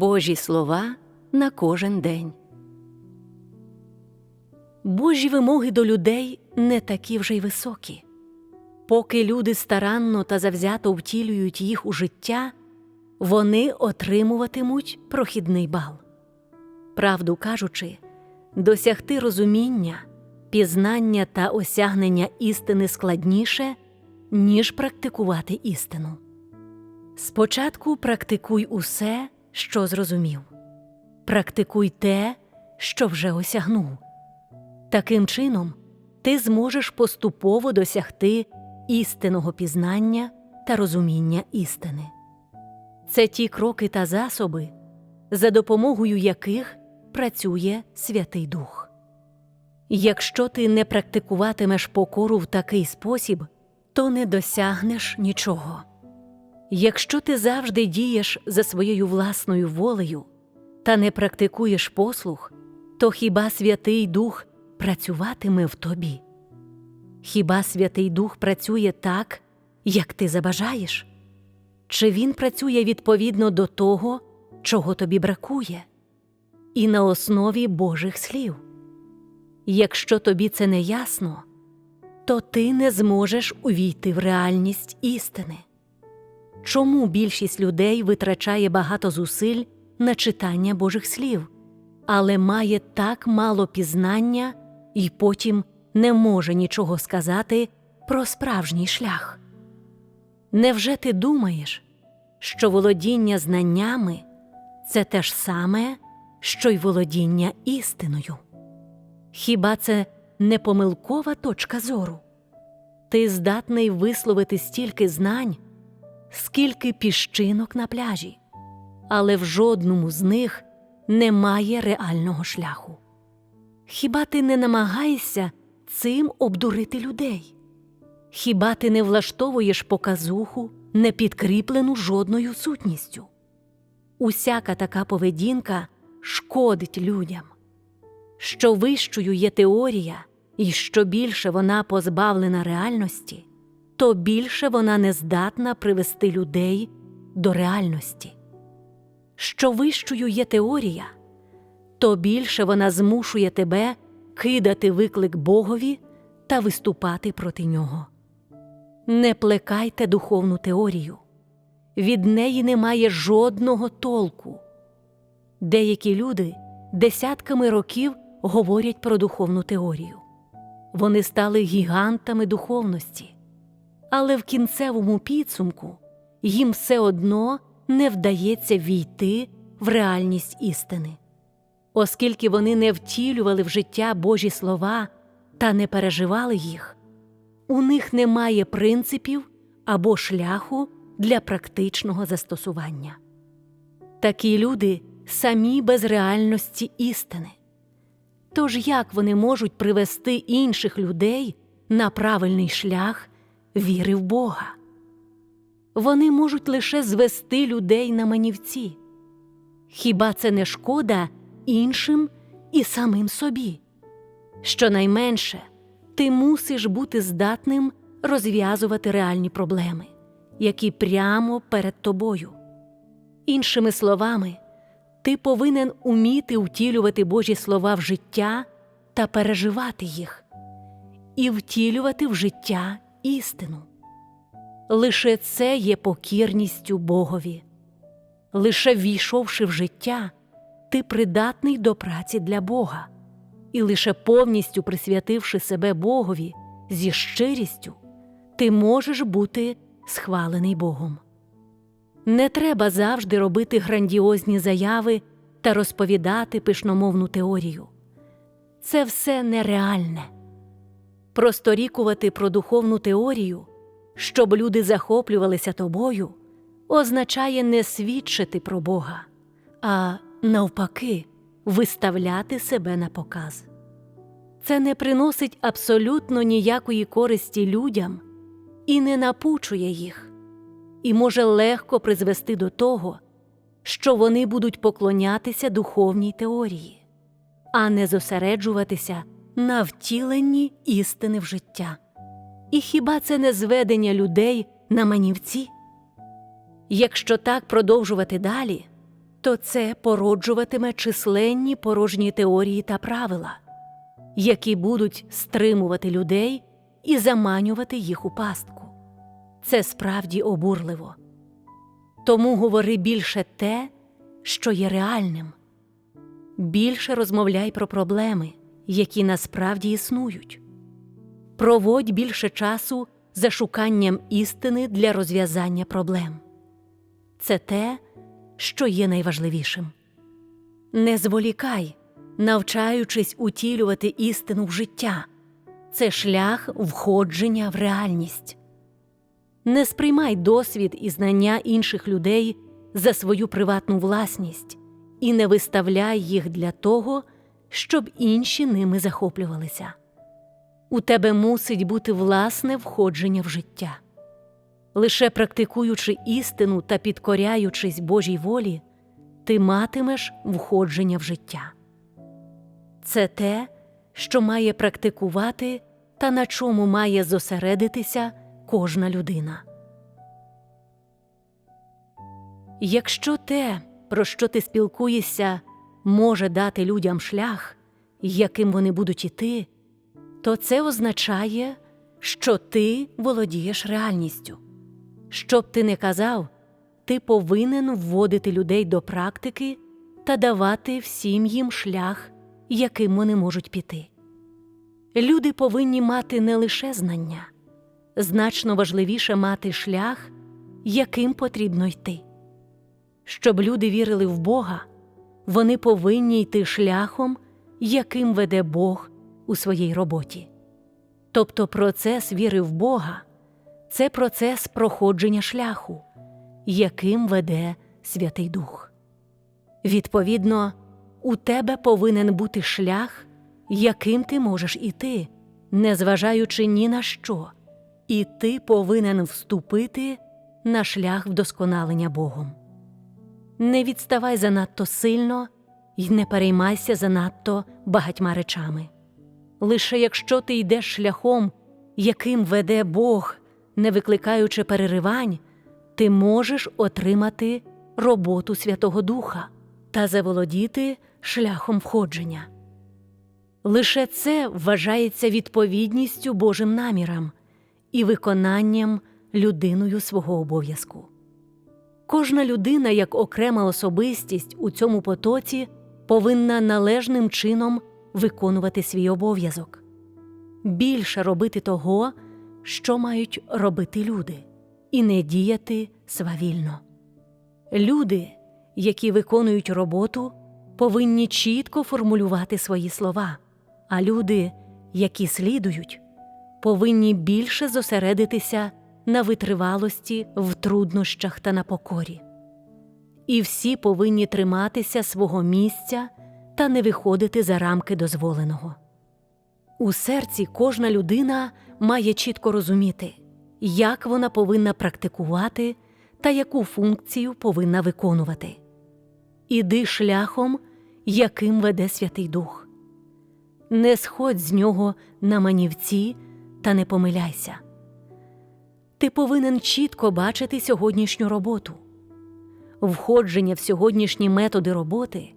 Божі слова на кожен день. Божі вимоги до людей не такі вже й високі. Поки люди старанно та завзято втілюють їх у життя, вони отримуватимуть прохідний бал. Правду кажучи, досягти розуміння, пізнання та осягнення істини складніше, ніж практикувати істину. Спочатку практикуй усе, що зрозумів, практикуй те, що вже осягнув. Таким чином, ти зможеш поступово досягти істинного пізнання та розуміння істини. Це ті кроки та засоби, за допомогою яких працює Святий Дух. Якщо ти не практикуватимеш покору в такий спосіб, то не досягнеш нічого. Якщо ти завжди дієш за своєю власною волею та не практикуєш послух, то хіба Святий Дух працюватиме в тобі? Хіба Святий Дух працює так, як ти забажаєш? Чи він працює відповідно до того, чого тобі бракує, і на основі Божих слів? Якщо тобі це не ясно, то ти не зможеш увійти в реальність істини. Чому більшість людей витрачає багато зусиль на читання Божих слів, але має так мало пізнання і потім не може нічого сказати про справжній шлях? Невже ти думаєш, що володіння знаннями це те ж саме, що й володіння істиною? Хіба це не помилкова точка зору? Ти здатний висловити стільки знань, скільки піщинок на пляжі, але в жодному з них немає реального шляху. Хіба ти не намагаєшся цим обдурити людей? Хіба ти не влаштовуєш показуху, не підкріплену жодною сутністю? Усяка така поведінка шкодить людям. Що вищою є теорія, і що більше вона позбавлена реальності, то більше вона не здатна привести людей до реальності. Що вищою є теорія, то більше вона змушує тебе кидати виклик Богові та виступати проти нього. Не плекайте духовну теорію, від неї немає жодного толку. Деякі люди десятками років говорять про духовну теорію. Вони стали гігантами духовності, але в кінцевому підсумку їм все одно не вдається війти в реальність істини, оскільки вони не втілювали в життя Божі слова та не переживали їх, у них немає принципів або шляху для практичного застосування. Такі люди самі без реальності істини. Тож як вони можуть привести інших людей на правильний шлях віри в Бога? Вони можуть лише звести людей на манівці. Хіба це не шкода іншим і самим собі? Щонайменше ти мусиш бути здатним розв'язувати реальні проблеми, які прямо перед тобою. Іншими словами, ти повинен уміти втілювати Божі слова в життя та переживати їх, і втілювати в життя істину. Лише це є покірністю Богові. Лише війшовши в життя, ти придатний до праці для Бога, і лише повністю присвятивши себе Богові зі щирістю, ти можеш бути схвалений Богом. Не треба завжди робити грандіозні заяви та розповідати пишномовну теорію. Це все нереальне. Просторікувати про духовну теорію, щоб люди захоплювалися тобою, означає не свідчити про Бога, а навпаки, виставляти себе на показ. Це не приносить абсолютно ніякої користі людям і не напучує їх і може легко призвести до того, що вони будуть поклонятися духовній теорії, а не зосереджуватися на втіленні істини в життя. І хіба це не зведення людей на манівці? Якщо так продовжувати далі, то це породжуватиме численні порожні теорії та правила, які будуть стримувати людей і заманювати їх у пастку. Це справді обурливо. Тому говори більше те, що є реальним. Більше розмовляй про проблеми, які насправді існують. Проводь більше часу за шуканням істини для розв'язання проблем. Це те, що є найважливішим. Не зволікай, навчаючись утілювати істину в життя це шлях входження в реальність. Не сприймай досвід і знання інших людей за свою приватну власність і не виставляй їх для того, щоб інші ними захоплювалися. У тебе мусить бути власне входження в життя. Лише практикуючи істину та підкоряючись Божій волі, ти матимеш входження в життя. Це те, що має практикувати та на чому має зосередитися кожна людина. Якщо те, про що ти спілкуєшся, може дати людям шлях, яким вони будуть іти, то це означає, що ти володієш реальністю. Що б ти не казав, ти повинен вводити людей до практики та давати всім їм шлях, яким вони можуть піти. Люди повинні мати не лише знання, значно важливіше мати шлях, яким потрібно йти. Щоб люди вірили в Бога, вони повинні йти шляхом, яким веде Бог у своїй роботі. Тобто процес віри в Бога це процес проходження шляху, яким веде Святий Дух. Відповідно, у тебе повинен бути шлях, яким ти можеш іти, незважаючи ні на що, і ти повинен вступити на шлях вдосконалення Богом. Не відставай занадто сильно і не переймайся занадто багатьма речами. Лише якщо ти йдеш шляхом, яким веде Бог, не викликаючи переривань, ти можеш отримати роботу Святого Духа та заволодіти шляхом входження. Лише це вважається відповідністю Божим намірам і виконанням людиною свого обов'язку. Кожна людина, як окрема особистість у цьому потоці, повинна належним чином виконувати свій обов'язок, більше робити того, що мають робити люди, і не діяти свавільно. Люди, які виконують роботу, повинні чітко формулювати свої слова, а люди, які слідують, повинні більше зосередитися на витривалості в труднощах та на покорі. І всі повинні триматися свого місця та не виходити за рамки дозволеного. У серці кожна людина має чітко розуміти, як вона повинна практикувати та яку функцію повинна виконувати. Іди шляхом, яким веде Святий Дух. Не сходь з нього на манівці та не помиляйся. Ти повинен чітко бачити сьогоднішню роботу. Входження в сьогоднішні методи роботи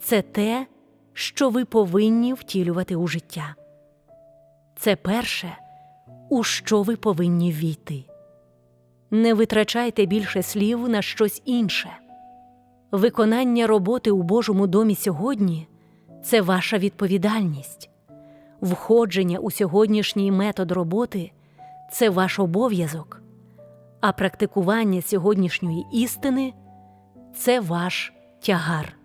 це те, що ви повинні втілювати у життя. Це перше, у що ви повинні війти. Не витрачайте більше слів на щось інше. Виконання роботи у Божому домі сьогодні це ваша відповідальність. Входження у сьогоднішній метод роботи це ваш обов'язок, а практикування сьогоднішньої істини це ваш тягар.